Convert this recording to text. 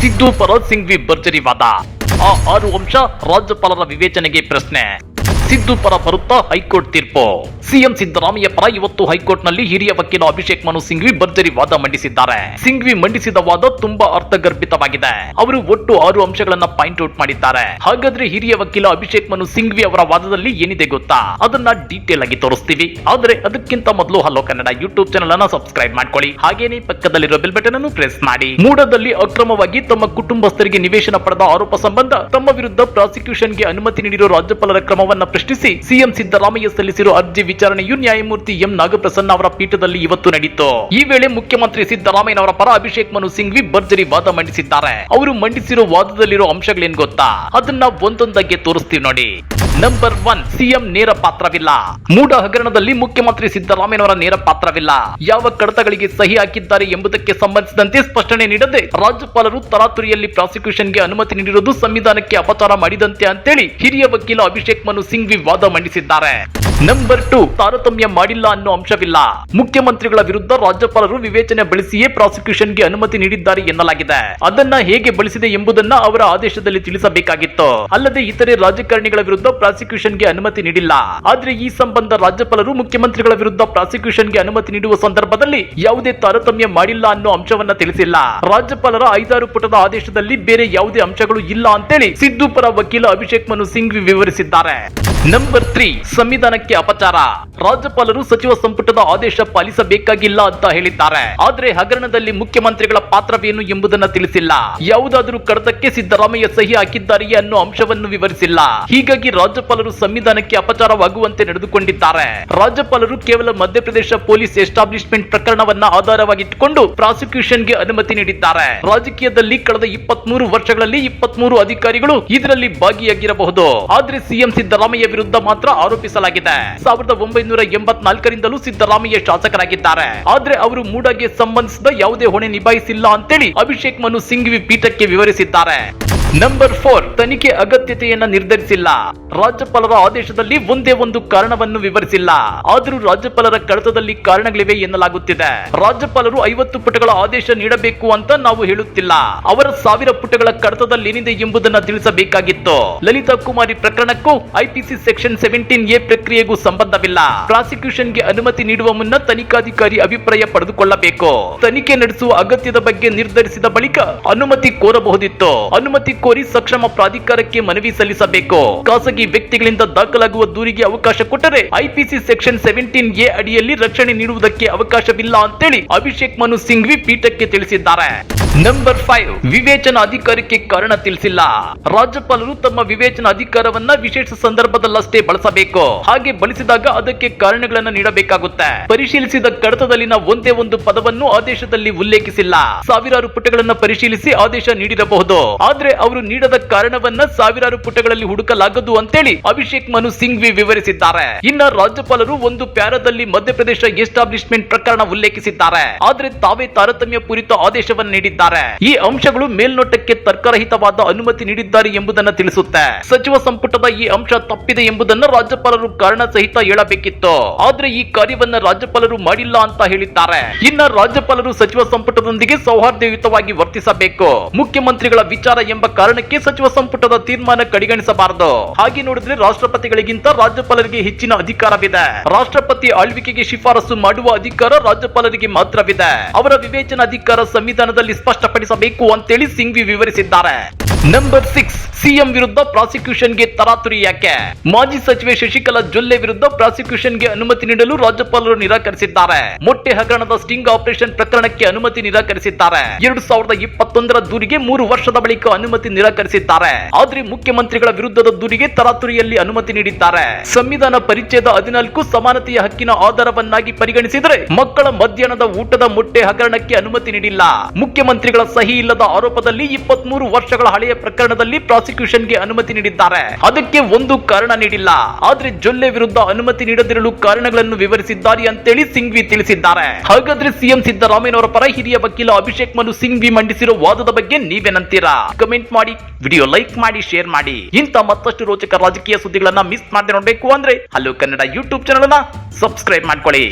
ಸಿದ್ದು ಪರ ಸಿಂಘ್ವಿ ಭರ್ಜರಿ ವಾದ. ಆ ಆರು ಅಂಶ ರಾಜ್ಯಪಾಲರ ವಿವೇಚನೆಗೆ ಪ್ರಶ್ನೆ. ಸಿದ್ದು ಪರ ಬರುತ್ತಾ ಹೈಕೋರ್ಟ್ ತೀರ್ಪು. ಸಿಎಂ ಸಿದ್ದರಾಮಯ್ಯ ಪರ ಇವತ್ತು ಹೈಕೋರ್ಟ್ನಲ್ಲಿ ಹಿರಿಯ ವಕೀಲ ಅಭಿಷೇಕ್ ಮನು ಸಿಂಘ್ವಿ ಭರ್ಜರಿ ವಾದ ಮಂಡಿಸಿದ್ದಾರೆ. ಸಿಂಘ್ವಿ ಮಂಡಿಸಿದ ವಾದ ತುಂಬಾ ಅರ್ಥಗರ್ಭಿತವಾಗಿದೆ. ಅವರು ಒಟ್ಟು ಆರು ಅಂಶಗಳನ್ನ ಪಾಯಿಂಟ್ ಔಟ್ ಮಾಡಿದ್ದಾರೆ. ಹಾಗಾದ್ರೆ ಹಿರಿಯ ವಕೀಲ ಅಭಿಷೇಕ್ ಮನು ಸಿಂಘ್ವಿ ಅವರ ವಾದದಲ್ಲಿ ಏನಿದೆ ಗೊತ್ತಾ? ಅದನ್ನ ಡೀಟೇಲ್ ಆಗಿ ತೋರಿಸ್ತೀವಿ. ಆದ್ರೆ ಅದಕ್ಕಿಂತ ಮೊದಲು ಹಲೋ ಕನ್ನಡ ಯೂಟ್ಯೂಬ್ ಚಾನಲ್ ಅನ್ನ ಸಬ್ಸ್ಕ್ರೈಬ್ ಮಾಡ್ಕೊಳ್ಳಿ. ಹಾಗೇನೆ ಪಕ್ಕದಲ್ಲಿರೋ ಬೆಲ್ ಬಟನ್ ಅನ್ನು ಪ್ರೆಸ್ ಮಾಡಿ. ಮೂಡದಲ್ಲಿ ಅಕ್ರಮವಾಗಿ ತಮ್ಮ ಕುಟುಂಬಸ್ಥರಿಗೆ ನಿವೇಶನ ಪಡೆದ ಆರೋಪ ಸಂಬಂಧ ತಮ್ಮ ವಿರುದ್ಧ ಪ್ರಾಸಿಕ್ಯೂಷನ್ಗೆ ಅನುಮತಿ ನೀಡಿರುವ ರಾಜ್ಯಪಾಲರ ಕ್ರಮವನ್ನ ಪ್ರಶ್ನಿಸಿ ಸಿಎಂ ಸಿದ್ದರಾಮಯ್ಯ ಸಲ್ಲಿಸಿರುವ ಅರ್ಜಿ ವಿಚಾರಣೆಯು ನ್ಯಾಯಮೂರ್ತಿ ಎಂ ನಾಗಪ್ರಸನ್ನ ಅವರ ಪೀಠದಲ್ಲಿ ಇವತ್ತು ನಡೆಯಿತು ಈ ವೇಳೆ ಮುಖ್ಯಮಂತ್ರಿ ಸಿದ್ದರಾಮಯ್ಯನವರ ಪರ ಅಭಿಷೇಕ್ ಮನು ಸಿಂಘ್ವಿ ಭರ್ಜರಿ ವಾದ ಮಂಡಿಸಿದ್ದಾರೆ. ಅವರು ಮಂಡಿಸಿರೋ ವಾದದಲ್ಲಿರೋ ಅಂಶಗಳೇನ್ ಗೊತ್ತಾ? ಅದನ್ನ ಒಂದೊಂದಾಗಿ ತೋರಿಸ್ತೀವಿ ನೋಡಿ. ನಂಬರ್ ಒನ್ ಸಿಎಂ ನೇರ ಪಾತ್ರವಿಲ್ಲ ಮೂಡ ಹಗರಣದಲ್ಲಿ ಮುಖ್ಯಮಂತ್ರಿ ಸಿದ್ದರಾಮಯ್ಯನವರ ನೇರ ಪಾತ್ರವಿಲ್ಲ ಯಾವ ಕಡತಗಳಿಗೆ ಸಹಿ ಹಾಕಿದ್ದಾರೆ ಎಂಬುದಕ್ಕೆ ಸಂಬಂಧಿಸಿದಂತೆ ಸ್ಪಷ್ಟನೆ ನೀಡದೆ ರಾಜ್ಯಪಾಲರು ತರಾತುರಿಯಲ್ಲಿ ಪ್ರಾಸಿಕ್ಯೂಷನ್ಗೆ ಅನುಮತಿ ನೀಡಿರುವುದು ಸಂವಿಧಾನಕ್ಕೆ ಅಪಚಾರ ಮಾಡಿದಂತೆ ಅಂತೇಳಿ ಹಿರಿಯ ವಕೀಲ ಅಭಿಷೇಕ್ ಮನು ಸಿಂಗ್ ವಿವಾದ ಮಂಡಿಸಿದ್ದಾರೆ. ನಂಬರ್ ಟು ತಾರತಮ್ಯ ಮಾಡಿಲ್ಲ ಅನ್ನೋ ಅಂಶವಿಲ್ಲ. ಮುಖ್ಯಮಂತ್ರಿಗಳ ವಿರುದ್ಧ ರಾಜ್ಯಪಾಲರು ವಿವೇಚನೆ ಬಳಸಿಯೇ ಪ್ರಾಸಿಕ್ಯೂಷನ್ಗೆ ಅನುಮತಿ ನೀಡಿದ್ದಾರೆ ಎನ್ನಲಾಗಿದೆ. ಅದನ್ನ ಹೇಗೆ ಬಳಸಿದೆ ಎಂಬುದನ್ನ ಅವರ ಆದೇಶದಲ್ಲಿ ತಿಳಿಸಬೇಕಾಗಿತ್ತು. ಅಲ್ಲದೆ ಇತರೆ ರಾಜಕಾರಣಿಗಳ ವಿರುದ್ಧ ಪ್ರಾಸಿಕ್ಯೂಷನ್ಗೆ ಅನುಮತಿ ನೀಡಿಲ್ಲ. ಆದ್ರೆ ಈ ಸಂಬಂಧ ರಾಜ್ಯಪಾಲರು ಮುಖ್ಯಮಂತ್ರಿಗಳ ವಿರುದ್ಧ ಪ್ರಾಸಿಕ್ಯೂಷನ್ಗೆ ಅನುಮತಿ ನೀಡುವ ಸಂದರ್ಭದಲ್ಲಿ ಯಾವುದೇ ತಾರತಮ್ಯ ಮಾಡಿಲ್ಲ ಅನ್ನೋ ಅಂಶವನ್ನ ತಿಳಿಸಿಲ್ಲ. ರಾಜ್ಯಪಾಲರ ಐದಾರು ಪುಟದ ಆದೇಶದಲ್ಲಿ ಬೇರೆ ಯಾವುದೇ ಅಂಶಗಳು ಇಲ್ಲ ಅಂತೇಳಿ ಸಿದ್ದು ಪರ ವಕೀಲ ಅಭಿಷೇಕ್ ಮನು ಸಿಂಘ್ವಿ ವಿವರಿಸಿದ್ದಾರೆ. ನಂಬರ್ ತ್ರೀ, ಸಂವಿಧಾನಕ್ಕೆ ಅಪಚಾರ. ರಾಜ್ಯಪಾಲರು ಸಚಿವ ಸಂಪುಟದ ಆದೇಶ ಪಾಲಿಸಬೇಕಾಗಿಲ್ಲ ಅಂತ ಹೇಳಿದ್ದಾರೆ. ಆದ್ರೆ ಹಗರಣದಲ್ಲಿ ಮುಖ್ಯಮಂತ್ರಿಗಳ ಪಾತ್ರವೇನು ಎಂಬುದನ್ನ ತಿಳಿಸಿಲ್ಲ. ಯಾವುದಾದರೂ ಕಡತಕ್ಕೆ ಸಿದ್ದರಾಮಯ್ಯ ಸಹಿ ಹಾಕಿದ್ದಾರೆಯೇ ಅನ್ನೋ ಅಂಶವನ್ನು ವಿವರಿಸಿಲ್ಲ. ಹೀಗಾಗಿ ರಾಜ್ಯಪಾಲರು ಸಂವಿಧಾನಕ್ಕೆ ಅಪಚಾರವಾಗುವಂತೆ ನಡೆದುಕೊಂಡಿದ್ದಾರೆ. ರಾಜ್ಯಪಾಲರು ಕೇವಲ ಮಧ್ಯಪ್ರದೇಶ ಪೊಲೀಸ್ ಎಸ್ಟಾಬ್ಲಿಷ್ಮೆಂಟ್ ಪ್ರಕರಣವನ್ನ ಆಧಾರವಾಗಿಟ್ಟುಕೊಂಡು ಪ್ರಾಸಿಕ್ಯೂಷನ್ಗೆ ಅನುಮತಿ ನೀಡಿದ್ದಾರೆ. ರಾಜಕೀಯದಲ್ಲಿ ಕಳೆದ ಇಪ್ಪತ್ಮೂರು ವರ್ಷಗಳಲ್ಲಿ ಇಪ್ಪತ್ಮೂರು ಅಧಿಕಾರಿಗಳು ಇದರಲ್ಲಿ ಭಾಗಿಯಾಗಿರಬಹುದು. ಆದ್ರೆ ಸಿಎಂ ಸಿದ್ದರಾಮಯ್ಯ ವಿರುದ್ಧ ಮಾತ್ರ ಆರೋಪಿಸಲಾಗಿದೆ. ಸಾವಿರದ ಒಂಬೈನೂರ ಎಂಬತ್ನಾಲ್ಕರಿಂದಲೂ ಸಿದ್ದರಾಮಯ್ಯ ಶಾಸಕರಾಗಿದ್ದಾರೆ. ಆದ್ರೆ ಅವರು ಮೂಡಗೆ ಸಂಬಂಧಿಸಿದ ಯಾವುದೇ ಹೊಣೆ ನಿಭಾಯಿಸಿಲ್ಲ ಅಂತೇಳಿ ಅಭಿಷೇಕ್ ಮನು ಸಿಂಘ್ವಿ ಪೀಠಕ್ಕೆ ವಿವರಿಸಿದ್ದಾರೆ. ನಂಬರ್ ಫೋರ್ ತನಿಖೆ ಅಗತ್ಯತೆಯನ್ನ ನಿರ್ಧರಿಸಿಲ್ಲ. ರಾಜ್ಯಪಾಲರ ಆದೇಶದಲ್ಲಿ ಒಂದೇ ಒಂದು ಕಾರಣವನ್ನು ವಿವರಿಸಿಲ್ಲ. ಆದರೂ ರಾಜ್ಯಪಾಲರ ಕಡತದಲ್ಲಿ ಕಾರಣಗಳಿವೆ ಎನ್ನಲಾಗುತ್ತಿದೆ. ರಾಜ್ಯಪಾಲರು ಐವತ್ತು ಪುಟಗಳ ಆದೇಶ ನೀಡಬೇಕು ಅಂತ ನಾವು ಹೇಳುತ್ತಿಲ್ಲ. ಅವರ ಸಾವಿರ ಪುಟಗಳ ಕಡತದಲ್ಲಿ ಏನಿದೆ ಎಂಬುದನ್ನ ತಿಳಿಸಬೇಕಾಗಿತ್ತು. ಲಲಿತಾ ಕುಮಾರಿ ಪ್ರಕರಣಕ್ಕೂ ಐಪಿಸಿ ಸೆಕ್ಷನ್ ಸೆವೆಂಟೀನ್ ಎ ಪ್ರಕ್ರಿಯೆಗೂ ಸಂಬಂಧವಿಲ್ಲ. ಪ್ರಾಸಿಕ್ಯೂಷನ್ಗೆ ಅನುಮತಿ ನೀಡುವ ಮುನ್ನ ತನಿಖಾಧಿಕಾರಿ ಅಭಿಪ್ರಾಯ ಪಡೆದುಕೊಳ್ಳಬೇಕು. ತನಿಖೆ ನಡೆಸುವ ಅಗತ್ಯದ ಬಗ್ಗೆ ನಿರ್ಧರಿಸಿದ ಬಳಿಕ ಅನುಮತಿ ಕೋರಬಹುದಿತ್ತು. ಅನುಮತಿ ಕೋರಿ ಸಕ್ಷಮ ಪ್ರಾಧಿಕಾರಕ್ಕೆ ಮನವಿ ಸಲ್ಲಿಸಬೇಕು. ಖಾಸಗಿ ವ್ಯಕ್ತಿಗಳಿಂದ ದಾಖಲಾಗುವ ದೂರಿಗೆ ಅವಕಾಶ ಕೊಟ್ಟರೆ ಐಪಿಸಿ ಸೆಕ್ಷನ್ ಸೆವೆಂಟೀನ್ ಎ ಅಡಿಯಲ್ಲಿ ರಕ್ಷಣೆ ನೀಡುವುದಕ್ಕೆ ಅವಕಾಶವಿಲ್ಲ ಅಂತೇಳಿ ಅಭಿಷೇಕ್ ಮನು ಸಿಂಘ್ವಿ ಪೀಠಕ್ಕೆ ತಿಳಿಸಿದ್ದಾರೆ. ನಂಬರ್ ಫೈವ್ ವಿವೇಚನಾ ಅಧಿಕಾರಕ್ಕೆ ಕಾರಣ ತಿಳಿಸಿಲ್ಲ. ರಾಜ್ಯಪಾಲರು ತಮ್ಮ ವಿವೇಚನಾ ಅಧಿಕಾರವನ್ನ ವಿಶೇಷ ಸಂದರ್ಭದಲ್ಲಷ್ಟೇ ಬಳಸಬೇಕು. ಹಾಗೆ ಬಳಸಿದಾಗ ಅದಕ್ಕೆ ಕಾರಣಗಳನ್ನು ನೀಡಬೇಕಾಗುತ್ತೆ. ಪರಿಶೀಲಿಸಿದ ಕಡತದಲ್ಲಿನ ಒಂದೇ ಒಂದು ಪದವನ್ನು ಆದೇಶದಲ್ಲಿ ಉಲ್ಲೇಖಿಸಿಲ್ಲ. ಸಾವಿರಾರು ಪುಟಗಳನ್ನು ಪರಿಶೀಲಿಸಿ ಆದೇಶ ನೀಡಿರಬಹುದು. ಆದ್ರೆ ಅವರು ನೀಡದ ಕಾರಣವನ್ನ ಸಾವಿರಾರು ಪುಟಗಳಲ್ಲಿ ಹುಡುಕಲಾಗದು ಅಂತೇಳಿ ಅಭಿಷೇಕ್ ಮನು ಸಿಂಘ್ವಿ ವಿವರಿಸಿದ್ದಾರೆ. ಇನ್ನ ರಾಜ್ಯಪಾಲರು ಒಂದು ಪ್ಯಾರಾದಲ್ಲಿ ಮಧ್ಯಪ್ರದೇಶ ಎಸ್ಟಾಬ್ಲಿಷ್ಮೆಂಟ್ ಪ್ರಕರಣ ಉಲ್ಲೇಖಿಸಿದ್ದಾರೆ. ಆದ್ರೆ ತಾವೇ ತಾರತಮ್ಯ ಪೂರಿತ ಆದೇಶವನ್ನು ನೀಡಿದ್ದಾರೆ. ಈ ಅಂಶಗಳು ಮೇಲ್ನೋಟಕ್ಕೆ ತರ್ಕರಹಿತವಾದ ಅನುಮತಿ ನೀಡಿದ್ದಾರೆ ಎಂಬುದನ್ನು ತಿಳಿಸುತ್ತೆ. ಸಚಿವ ಸಂಪುಟದ ಈ ಅಂಶ ತಪ್ಪಿದೆ ಎಂಬುದನ್ನು ರಾಜ್ಯಪಾಲರು ಕಾರಣ ಸಹಿತ ಹೇಳಬೇಕಿತ್ತು. ಆದ್ರೆ ಈ ಕಾರ್ಯವನ್ನ ರಾಜ್ಯಪಾಲರು ಮಾಡಿಲ್ಲ ಅಂತ ಹೇಳಿದ್ದಾರೆ. ಇನ್ನ ರಾಜ್ಯಪಾಲರು ಸಚಿವ ಸಂಪುಟದೊಂದಿಗೆ ಸೌಹಾರ್ದಯುತವಾಗಿ ವರ್ತಿಸಬೇಕು. ಮುಖ್ಯಮಂತ್ರಿಗಳ ವಿಚಾರ ಎಂಬ ಕಾರಣಕ್ಕೆ ಸಚಿವ ಸಂಪುಟದ ತೀರ್ಮಾನ ಕಡೆಗಣಿಸಬಾರದು. ಹಾಗೆ ನೋಡಿದ್ರೆ ರಾಷ್ಟ್ರಪತಿಗಳಿಗಿಂತ ರಾಜ್ಯಪಾಲರಿಗೆ ಹೆಚ್ಚಿನ ಅಧಿಕಾರವಿದೆ. ರಾಷ್ಟ್ರಪತಿ ಆಳ್ವಿಕೆಗೆ ಶಿಫಾರಸು ಮಾಡುವ ಅಧಿಕಾರ ರಾಜ್ಯಪಾಲರಿಗೆ ಮಾತ್ರವಿದೆ. ಅವರ ವಿವೇಚನಾ ಅಧಿಕಾರ ಸಂವಿಧಾನದಲ್ಲಿ ಸ್ಪಷ್ಟಪಡಿಸಬೇಕು ಅಂತೇಳಿ ಸಿಂಘ್ವಿ ವಿವರಿಸಿದ್ದಾರೆ. ನಂಬರ್ ಸಿಕ್ಸ್ ಸಿಎಂ ವಿರುದ್ಧ ಪ್ರಾಸಿಕ್ಯೂಷನ್ಗೆ ತರಾತುರಿ ಯಾಕೆ? ಮಾಜಿ ಸಚಿವೆ ಶಶಿಕಲಾ ಜೊಲ್ಲೆ ವಿರುದ್ಧ ಪ್ರಾಸಿಕ್ಯೂಷನ್ಗೆ ಅನುಮತಿ ನೀಡಲು ರಾಜ್ಯಪಾಲರು ನಿರಾಕರಿಸಿದ್ದಾರೆ. ಮೊಟ್ಟೆ ಹಗರಣದ ಸ್ಟಿಂಗ್ ಆಪರೇಷನ್ ಪ್ರಕರಣಕ್ಕೆ ಅನುಮತಿ ನಿರಾಕರಿಸಿದ್ದಾರೆ. ಎರಡು ಸಾವಿರದ ಇಪ್ಪತ್ತೊಂದರ ದೂರಿಗೆ ಮೂರು ವರ್ಷದ ಬಳಿಕ ಅನುಮತಿ ನಿರಾಕರಿಸಿದ್ದಾರೆ. ಆದ್ರೆ ಮುಖ್ಯಮಂತ್ರಿಗಳ ವಿರುದ್ಧದ ದೂರಿಗೆ ತರಾತುರಿಯಲ್ಲಿ ಅನುಮತಿ ನೀಡಿದ್ದಾರೆ. ಸಂವಿಧಾನ ಪರಿಚ್ಛೇದ ಹದಿನಾಲ್ಕು ಸಮಾನತೆಯ ಹಕ್ಕಿನ ಆಧಾರವನ್ನಾಗಿ ಪರಿಗಣಿಸಿದರೆ ಮಕ್ಕಳ ಮಧ್ಯಾಹ್ನದ ಊಟದ ಮೊಟ್ಟೆ ಹಗರಣಕ್ಕೆ ಅನುಮತಿ ನೀಡಿಲ್ಲ. ಮುಖ್ಯಮಂತ್ರಿಗಳ ಸಹಿ ಇಲ್ಲದ ಆರೋಪದಲ್ಲಿ ಇಪ್ಪತ್ಮೂರು ವರ್ಷಗಳ ಹಳೆಯ ಪ್ರಕರಣದಲ್ಲಿ ಪ್ರಾಸಿಕ್ಯೂಷನ್ಗೆ ಅನುಮತಿ ನೀಡಿದ್ದಾರೆ. ಅದಕ್ಕೆ ಒಂದು ಕಾರಣ ನೀಡಿಲ್ಲ. ಆದ್ರೆ ಜೊಲ್ಲೆ ವಿರುದ್ಧ ಅನುಮತಿ ನೀಡದಿರಲು ಕಾರಣಗಳನ್ನು ವಿವರಿಸಿದ್ದಾರೆ ಅಂತೇಳಿ ಸಿಂಘ್ವಿ ತಿಳಿಸಿದ್ದಾರೆ. ಹಾಗಾದ್ರೆ ಸಿಎಂ ಸಿದ್ದರಾಮಯ್ಯನವರ ಪರ ಹಿರಿಯ ವಕೀಲ ಅಭಿಷೇಕ್ ಮನು ಸಿಂಘ್ವಿ ಮಂಡಿಸಿರೋ ವಾದದ ಬಗ್ಗೆ ನೀವೇನಂತೀರಾ? ಕಮೆಂಟ್ ಮಾಡಿ, ವಿಡಿಯೋ ಲೈಕ್ ಮಾಡಿ, ಶೇರ್ ಮಾಡಿ. ಇಂಥ ಮತ್ತಷ್ಟು ರೋಚಕ ರಾಜಕೀಯ ಸುದ್ದಿಗಳನ್ನ ಮಿಸ್ ಮಾಡದೆ ನೋಡ್ಬೇಕು ಅಂದ್ರೆ hello Kannada YouTube channel subscribe ಮಾಡ್ಕೊಳ್ಳಿ.